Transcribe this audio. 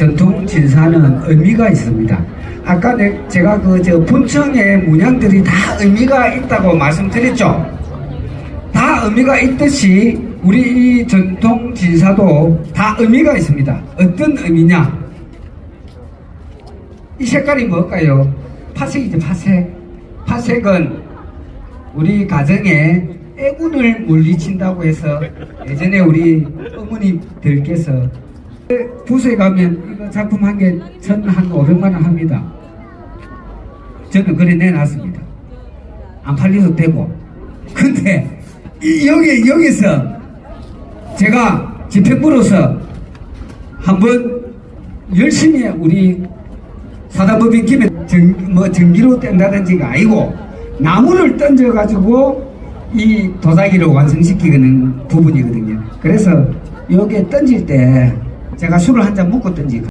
전통 진사는 의미가 있습니다. 아까 내, 제가 그저 본청의 문양들이 다 의미가 있다고 말씀드렸죠. 다 의미가 있듯이 우리 이 전통 진사도 다 의미가 있습니다. 어떤 의미냐? 이 색깔이 뭘까요? 파색이죠, 파색. 파색은 우리 가정에 애군을 물리친다고 해서 예전에 우리 어머니들께서 부서에 가면 이거 작품 한 개 천 한 500만 원 합니다. 저는 그래 내놨습니다. 안 팔려도 되고. 근데 이- 여기 여기서 제가 집행부로서 한번 열심히 우리 사단법인 김에 정, 뭐 전기로 뗀다든지가 아니고 나무를 던져가지고 이 도자기를 완성시키는 부분이거든요. 그래서 여기에 던질 때 제가 술을 한잔 던지고